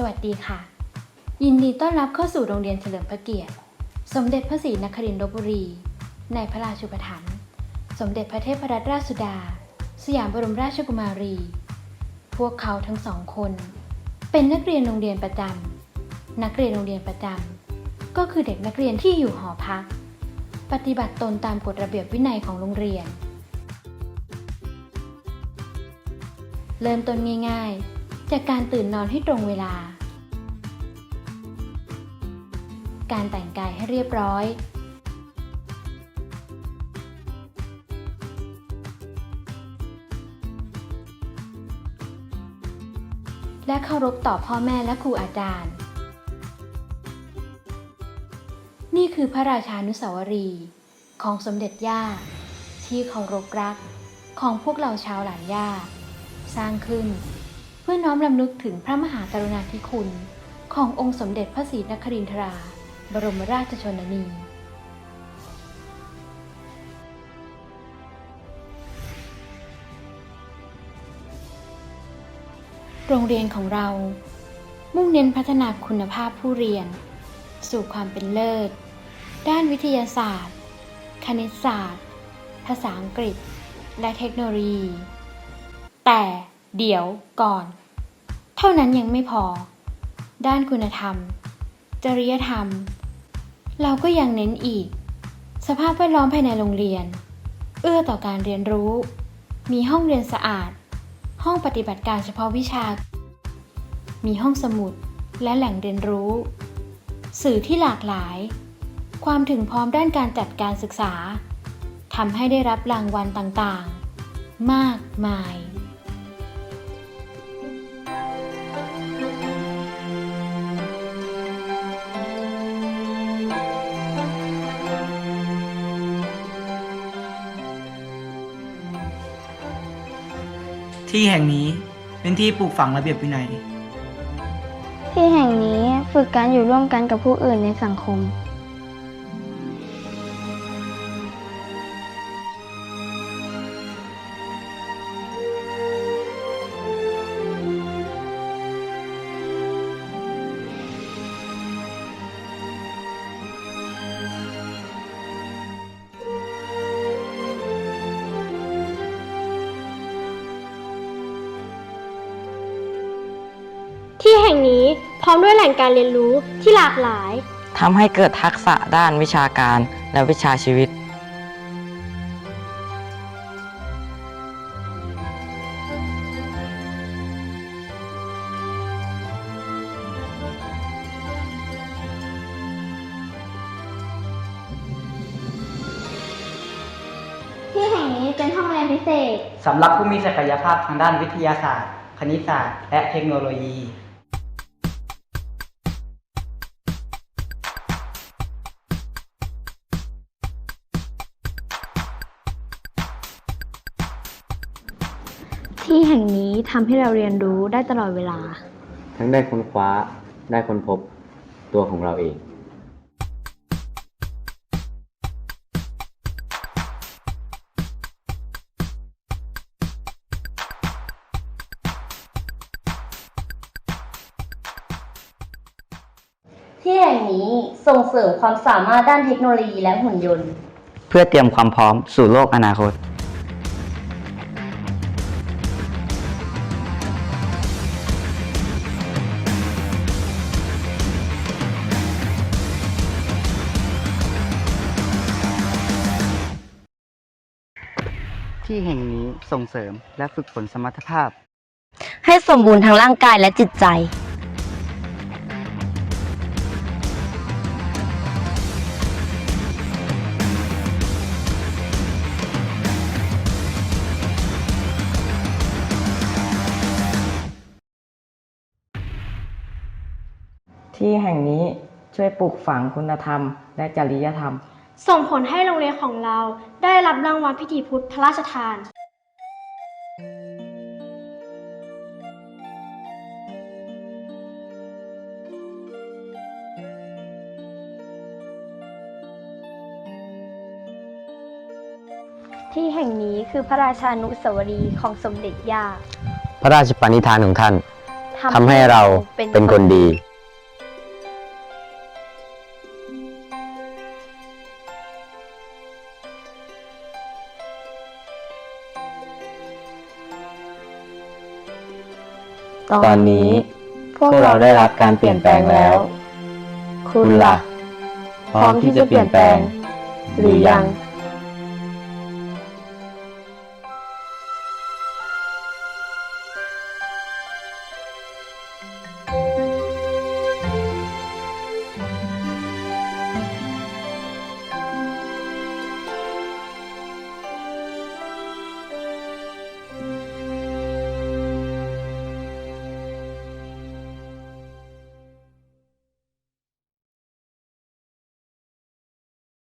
สวัสดีค่ะ ยินดีต้อนรับเข้าสู่โรงเรียนเฉลิมพระเกียรติ สมเด็จพระศรีนครินทรลพบุรี ในพระราชูปถัมภ์สมเด็จพระเทพรัตนราชสุดา สยามบรมราชกุมารี พวกเขาทั้งสองคน เป็นนักเรียนโรงเรียนประจำนักเรียนโรงเรียนประจำก็คือเด็กนักเรียนที่อยู่หอพัก ปฏิบัติตนตามกฎระเบียบวินัยของโรงเรียน เริ่มต้นง่ายๆ จากการตื่นนอนให้ตรงเวลา การแต่งกายให้เรียบร้อย และเคารพต่อพ่อแม่และครูอาจารย์ นี่คือพระราชานุสาวรีย์ของสมเด็จย่า ที่เคารพรักของพวกเราชาวหลานย่า สร้างขึ้น พื่อน้อมรำลึกถึงพระมหากรุณาธิคุณ ขององค์สมเด็จพระศรีนครินทรา บรมราชชนนีโรงเรียนของเรา มุ่งเน้นพัฒนาคุณภาพผู้เรียน สู่ความเป็นเลิศ ด้านวิทยาศาสตร์ คณิตศาสตร์ ภาษาอังกฤษ และเทคโนโลยี แต่ เดี๋ยวก่อน เท่านั้นยังไม่พอ ด้านคุณธรรม จริยธรรม เราก็ยังเน้นอีก สภาพแวดล้อมภายในโรงเรียน เอื้อต่อการเรียนรู้ มีห้องเรียนสะอาด ห้องปฏิบัติการเฉพาะวิชา มีห้องสมุดและแหล่งเรียนรู้ สื่อที่หลากหลาย ความถึงพร้อมด้านการจัดการศึกษาทำให้ได้รับรางวัลต่างๆ มากมาย ที่แห่งนี้เป็นที่ปลูกฝังระเบียบวินัย ที่แห่งนี้ฝึกการอยู่ร่วมกันกับผู้อื่นในสังคม ที่แห่งนี้พร้อมด้วยแหล่งการเรียนรู้ที่หลากหลาย ทำให้เกิดทักษะด้านวิชาการและวิชาชีวิต ที่แห่งนี้เป็นห้องเรียนพิเศษ สำหรับผู้มีศักยภาพทางด้านวิทยาศาสตร์ คณิตศาสตร์ และเทคโนโลยี ที่แห่งนี้ทำให้เราเรียนรู้ได้ตลอดเวลา ทั้งได้ค้นคว้าได้ค้นพบตัวของเราเอง ที่แห่งนี้ส่งเสริมความสามารถด้านเทคโนโลยีและหุ่นยนต์ เพื่อเตรียมความพร้อมสู่โลกอนาคต ที่แห่งนี้ส่งเสริมและฝึกฝนสมรรถภาพ ให้สมบูรณ์ทั้งร่างกายและจิตใจ ที่แห่งนี้ช่วยปลูกฝังคุณธรรมและจริยธรรม ส่งผลให้โรงเรียนของเราได้รับรางวัลพิธีพุทธพระราชทาน ที่แห่งนี้คือพระราชานุสาวรีย์ของสมเด็จย่า พระราชปณิธานของท่านทำให้เราเป็นคนดี ตอนนี้ พวกเราได้รับการเปลี่ยนแปลงแล้ว คุณล่ะ พร้อมที่จะเปลี่ยนแปลง หรือยัง